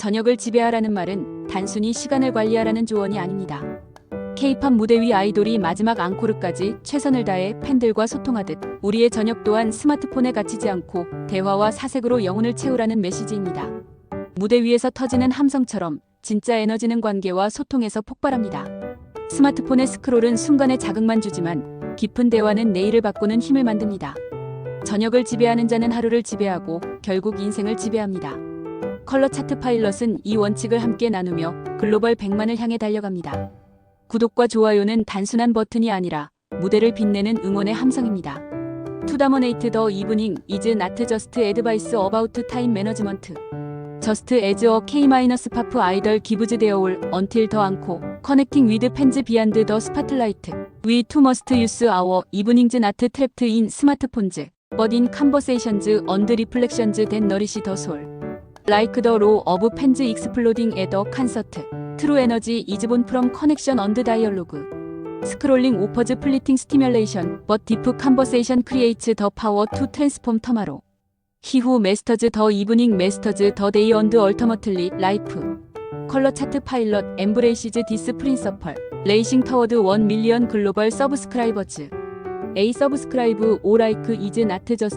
저녁을 지배하라는 말은 단순히 시간을 관리하라는 조언이 아닙니다. K-팝 무대 위 아이돌이 마지막 앙코르까지 최선을 다해 팬들과 소통하듯 우리의 저녁 또한 스마트폰에 갇히지 않고 대화와 사색으로 영혼을 채우라는 메시지입니다. 무대 위에서 터지는 함성처럼 진짜 에너지는 관계와 소통에서 폭발합니다. 스마트폰의 스크롤은 순간의 자극만 주지만 깊은 대화는 내일을 바꾸는 힘을 만듭니다. 저녁을 지배하는 자는 하루를 지배하고 결국 인생을 지배합니다. 컬러 차트 파일럿은 이 원칙을 함께 나누며 글로벌 100만을 향해 달려갑니다. 구독과 좋아요는 단순한 버튼이 아니라 무대를 빛내는 응원의 함성입니다. 투다모네이트 더 이브닝 이즈 나트 저스트 애드바이스 어바우트 타임 매너지먼트 저스트 에즈 어 K-파프 아이돌 기브즈 데어 올 언틸 더 앙코 커넥팅 위드 팬즈 비안드 더 스파틀라이트 위 투 머스트 유스 아워 이브닝즈 나트 트랩트 인 스마트폰즈 버딘 컨버세이션즈 언드 리플렉션즈 댄 너리시 더솔 라이크 더로 어브 팬즈 익스플로딩 에더 칸서트 트루 에너지 이즈본 프롬 커넥션 언드 다이얼로그 스크롤링 오퍼즈 플리팅 스티뮬레이션 but 디프 컨버세이션 크리에이츠 더 파워 투 트랜스폼 터마로 히후 메스터즈 더 이브닝 메스터즈 더 데이 언드 얼터머틀리 라이프 컬러 차트 파일럿 엠브레이시즈 디스 프린서펄 레이싱 터워드 1 밀리언 글로벌 서브스크라이버즈 A 서브스크라이브 오 라이크 이즈 나트 저